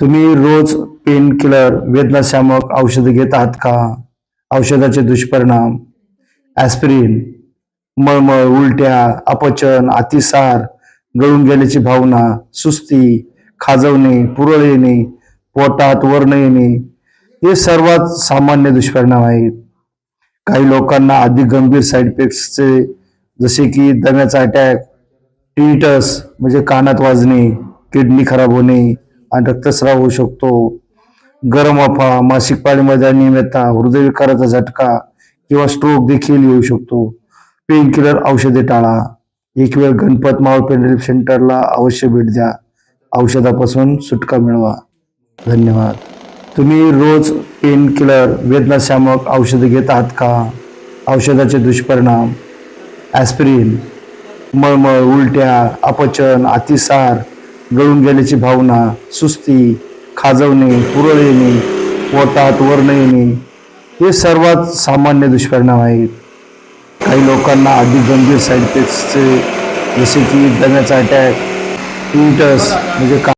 तुम्ही रोज pain killer वेदनाशामक औषध घेत आहात का? औषधाचे दुष्परिणाम ॲस्पिरिन मळमळ उलट्या अपचन अतिसार गळून गेल्याची भावना सुस्ती खाजवणे पुरळ येणे पोटात वर्ण येणे हे सर्वात सामान्य दुष्परिणाम आहेत. काही लोकांना अधिक गंभीर साईड इफेक्ट्सचे जसे की दम्याचा अटॅक टीटस म्हणजे कानात वाजणे किडनी खराब होणे आणि रक्तस्राव होऊ शकतो. गरम अफा मासिक पाळीमध्ये अनियमितता हृदयविकाराचा झटका किंवा स्ट्रोक देखील येऊ शकतो. पेन किलर औषधे टाळा. एक वेळ गणपत मावळ पेन सेंटरला अवश्य भेट द्या. औषधापासून सुटका मिळवा. धन्यवाद. तुम्ही रोज पेन किलर वेदनाशामक औषधं घेत आहात का? औषधाचे दुष्परिणाम. ॲस्पिरिन मळमळ उलट्या अपचन अतिसार गळून गेल्याची भावना सुस्ती खाजवणे पुरळ येणे पोटात वर्ण येणे हे सर्वात सामान्य दुष्परिणाम आहेत. काही लोकांना अधिक गंभीर साईड इफेक्ट्सचे जसे की दम्याचा अटॅक इंटस म्हणजे का